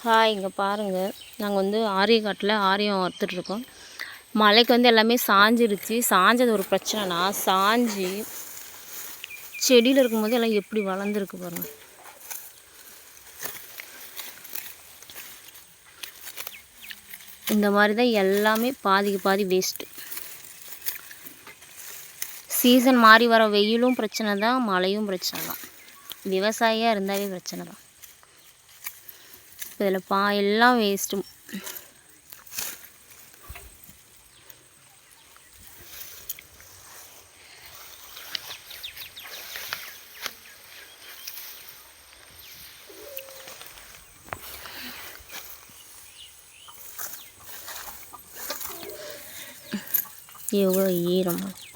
Hi இங்கே பாருங்கள் நாங்கள் வந்து ஆரியக்காட்டில் ஆரியம் வறுத்துட்ருக்கோம் மலைக்கு வந்து எல்லாமே சாஞ்சிருச்சு. சாஞ்சது ஒரு பிரச்சனைனா சாஞ்சி செடியில் இருக்கும்போது எல்லாம் எப்படி வளர்ந்துருக்கு பாருங்கள் இந்த மாதிரி தான் எல்லாமே பாதிக்கு பாதி வேஸ்ட்டு சீசன் மாறி வர வெயிலும் பிரச்சனை தான் மழையும் பிரச்சனை தான் விவசாயியாக இருந்தாவே பிரச்சனை தான் இதில் பா எல்லாம் வேஸ்ட்டு எவ்வளோ ஈரமாக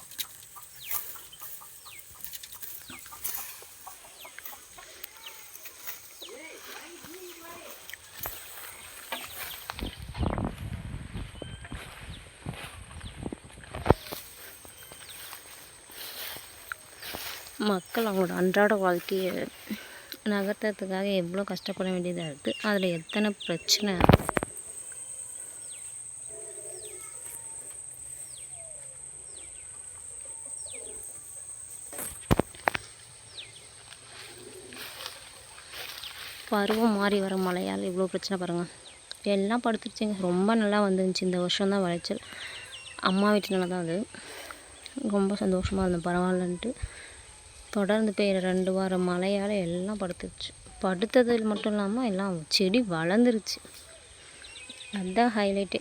மக்கள் அவங்களோட அன்றாட வாழ்க்கையை நகர்த்துறதுக்காக எவ்வளோ கஷ்டப்பட வேண்டியதாக இருக்குது அதில் எத்தனை பிரச்சனை? பருவம் மாறி வர மழையால் இவ்வளோ பிரச்சனை பாருங்கள் எல்லாம் படுத்துருச்சுங்க. ரொம்ப நல்லா வந்துருந்துச்சு. இந்த வருஷம் தான் விளைச்சல். அம்மா வீட்டுனால தான் அது. ரொம்ப சந்தோஷமாக இருந்தேன் பரவாயில்லன்ட்டு. தொடர்ந்து பெய்கிற ரெண்டு வாரம் மழையால் எல்லாம் படுத்துருச்சு. படுத்தது மட்டும் இல்லாமல் எல்லாம் செடி வளர்ந்துருச்சு. அதுதான் ஹைலைட்டு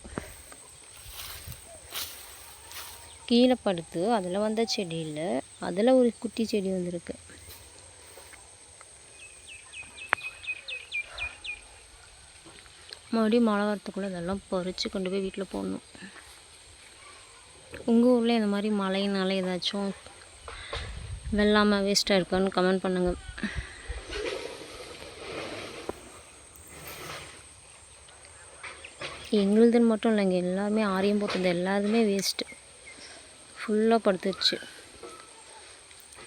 கீழே படுத்து அதில் வந்த செடியில் அதில் ஒரு குட்டி செடி வந்திருக்கு. மறுபடியும் மழை வரத்துக்குள்ளே இதெல்லாம் பறித்து கொண்டு போய் வீட்டில் போடணும். உங்கள் ஊரில் இந்த மாதிரி மழையினால ஏதாச்சும் வெள்ளாமல் வேஸ்ட்டாக இருக்கான்னு கமெண்ட் பண்ணுங்கள் எங்களுதுன்னு மட்டும் இல்லைங்க எல்லாருமே ஆரியம் போட்டது எல்லாருமே வேஸ்ட்டு ஃபுல்லாக படுத்துருச்சு.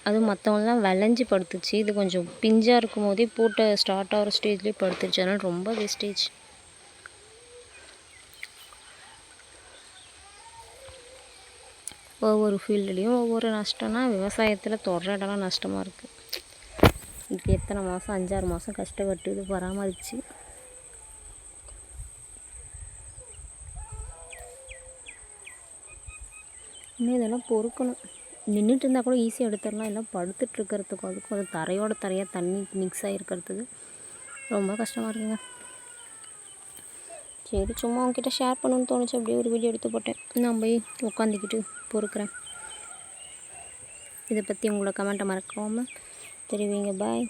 அதுவும் மற்றவங்களாம் விளைஞ்சி படுத்துச்சு. இது கொஞ்சம் பிஞ்சாக இருக்கும் போதே போட்ட ஸ்டார்ட் ஆகிற ஸ்டேஜ்லேயே படுத்துருச்சு. அதனால் ரொம்ப வேஸ்டேஜ் ஒவ்வொரு ஃபீல்டுலேயும் ஒவ்வொரு நஷ்டம்னா விவசாயத்தில் தொடர இடம்லாம் நஷ்டமாக இருக்குது இதுக்கு எத்தனை மாதம் அஞ்சாறு மாதம் கஷ்டப்பட்டு இது பராமரித்து இன்னும் இதெல்லாம் பொறுக்கணும். நின்றுட்டு இருந்தால் கூட ஈஸியாக எடுத்துடலாம். எல்லாம் படுத்துட்டு இருக்கிறதுக்கும் அதுக்கும் அது தரையோட தரையாக தண்ணி மிக்ஸ் ஆகிருக்கிறதுக்கு ரொம்ப கஷ்டமாக இருக்குங்க. சரி சும்மா அவங்ககிட்ட ஷேர் பண்ணணும்னு தோணுச்சு அப்படியே ஒரு வீடியோ எடுத்து போட்டேன். நான் போய் உட்காந்துக்கிட்டு பொறுக்கிறேன். இதை பற்றி உங்களை கமெண்ட்டை மறக்காமல் தெரிவிங்க. பாய்